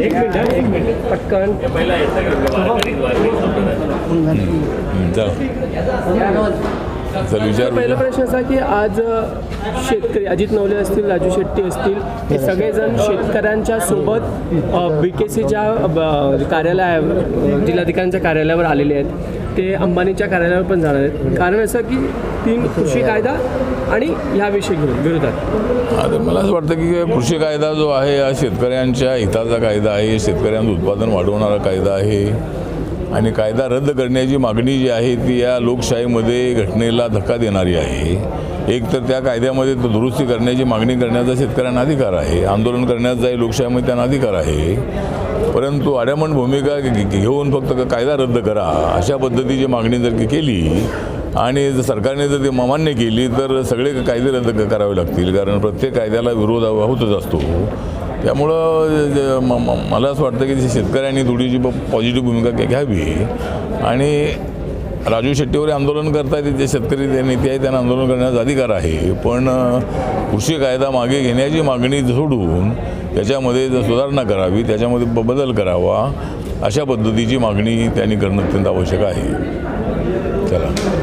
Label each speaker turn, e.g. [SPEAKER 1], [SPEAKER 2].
[SPEAKER 1] एक मिनिट हा, एक मिनिट. पटकन.
[SPEAKER 2] हं, चला चल विचार
[SPEAKER 1] पहिला प्रश्न असा की आज शेतकरी अजित नवले असतील राजू शेट्टी असतील हे सगळेजण शेतकऱ्यांच्या सोबत बी के सीच्या कार्यालय जिल्हाधिकाऱ्यांच्या कार्यालयावर आलेले आहेत. ते अंबानीच्या कार्यालयावर पण जाणार आहेत. कारण असं की तीन कृषी कायदा आणि ह्या घेऊन विरोधात.
[SPEAKER 2] आता मला असं वाटतं की कृषी कायदा जो आहे हा शेतकऱ्यांच्या हिताचा कायदा आहे शेतकऱ्यांचं उत्पादन वाढवणारा कायदा आहे. आणि कायदा रद्द करण्याची मागणी जी आहे ती या लोकशाहीमध्ये घटनेला धक्का देणारी आहे. एक तर त्या कायद्यामध्ये दुरुस्ती करण्याची मागणी करण्याचा शेतकऱ्यांना अधिकार आहे. आंदोलन करण्याचाही लोकशाहीमध्ये त्यांना अधिकार आहे. परंतु आड्यामण भूमिका घे- घेऊन फक्त कायदा रद्द करा अशा पद्धतीची मागणी जर की केली आणि जर सरकारने जर ती मान्य केली तर सगळे कायदे रद्द करावे लागतील. कारण प्रत्येक कायद्याला विरोध होतच असतो. त्यामुळं म- मला असं वाटतं की शेतकऱ्यांनी थोडीशी पॉझिटिव्ह भूमिका घ्यावी आणि राजू शेट्टीवर आंदोलन करतायत जे शेतकरी ते नेते आहेत त्यांना आंदोलन करण्याचा अधिकार आहे. पण कृषी कायदा मागे घेण्याची मागणी सोडून त्याच्यामध्ये जर सुधारणा करावी त्याच्यामध्ये ब- बदल करावा अशा पद्धतीची मागणी त्यांनी करणं अत्यंत आवश्यक आहे. चला.